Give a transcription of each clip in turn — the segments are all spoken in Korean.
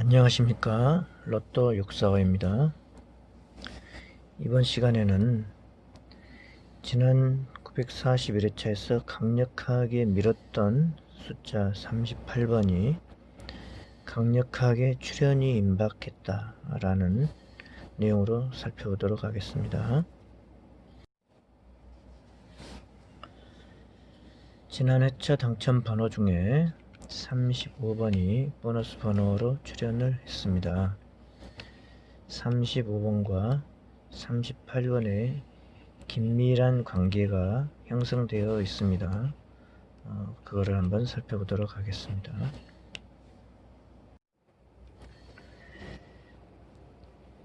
안녕하십니까? 로또 645입니다. 이번 시간에는 지난 941회차에서 강력하게 밀었던 숫자 38번이 강력하게 출현이 임박했다 라는 내용으로 살펴보도록 하겠습니다. 지난 회차 당첨 번호 중에 35번이 보너스 번호로 출연을 했습니다. 35번과 38번의 긴밀한 관계가 형성되어 있습니다. 어, 그거를 한번 살펴보도록 하겠습니다.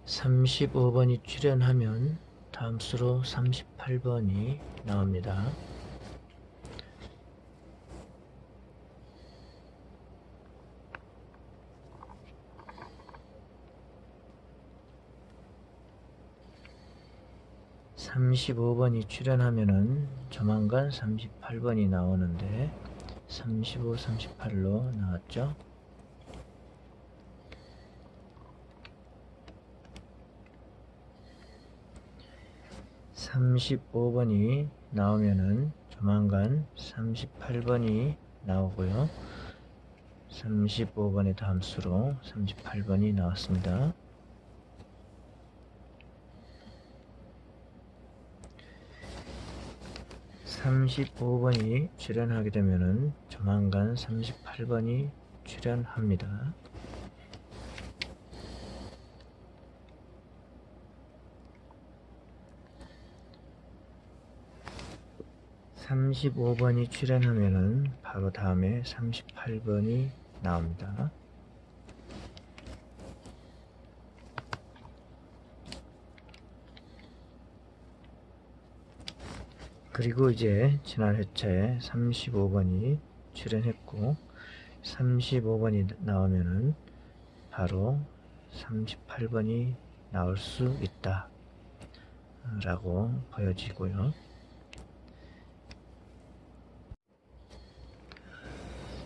(35번이) 출연하면 다음 수로 (38번이) 나옵니다. 삼십오 번이 출연하면은 조만간 삼십팔 번이 나오는데 삼십오, 삼십팔로 나왔죠. 삼십오 번이 나오면은 조만간 삼십팔 번이 나오고요. 삼십오 번의 다음 수로 삼십팔 번이 나왔습니다. 35번이 출연하게 되면은 조만간 38번이 출연합니다. (35번이) 출연하면은 바로 다음에 (38번이) 나옵니다. 그리고 이제 지난 회차에 35번이 출연했고 35번이 나오면은 바로 38번이 나올 수 있다 라고 보여지고요.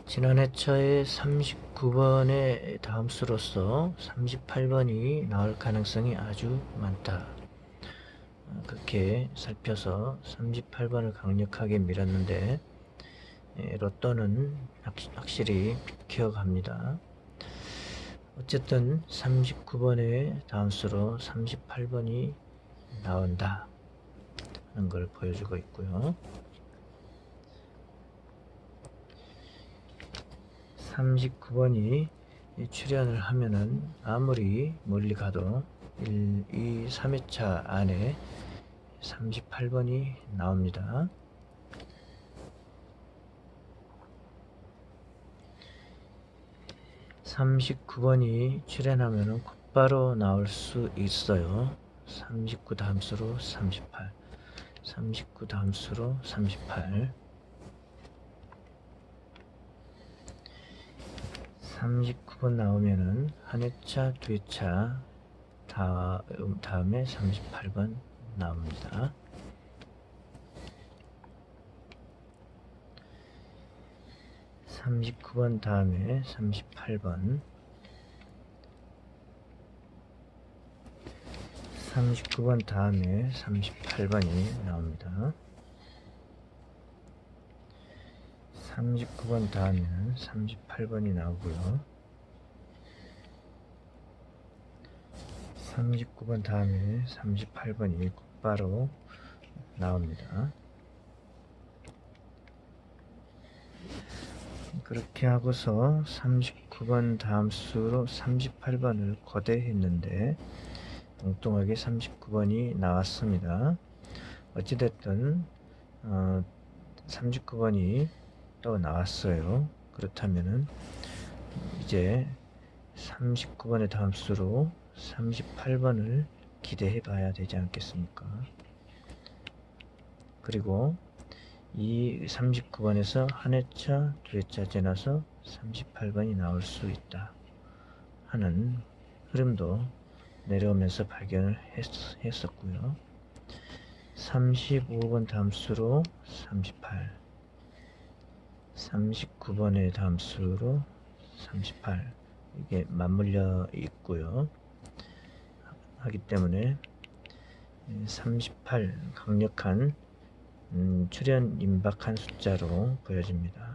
지난 회차에 39번의 다음 수로서 38번이 나올 가능성이 아주 많다 그렇게 살펴서 38번을 강력하게 밀었는데 예, 로또는 확실히 기억합니다. 어쨌든 39번의 다음수로 38번이 나온다 하는 걸 보여주고 있고요. 39번이 출연을 하면은 아무리 멀리 가도 1, 2, 3회차 안에 38번이 나옵니다. (39번이) 출연하면 곧바로 나올 수 있어요. (39) 다음 수로 (38) (39) 다음 수로 (38) 39번 나오면은 한 회차, 두 회차 다음, 다음에 38번 나옵니다. 삼십구 번 다음에 삼십팔 번 삼십구 번 다음에 삼십팔 번이 나옵니다. 삼십구 번 다음에는 삼십팔 번이 나오고요. 39번 다음에 38번이 곧바로 나옵니다. 그렇게 하고서 39번 다음 수로 38번을 거대했는데 엉뚱하게 39번이 나왔습니다. 어찌됐든 어, 39번이 또 나왔어요. 그렇다면은 이제 39번의 다음 수로 38번을 기대해 봐야 되지 않겠습니까? 그리고 이 39번에서 한 회차, 두 회차 지나서 38번이 나올 수 있다 하는 흐름도 내려오면서 발견을 했, 었고요 35번 담수로 38 39번의 담수로 38 이게 맞물려 있고요. 하기 때문에 38 강력한 음, 출현 임박한 숫자로 보여집니다.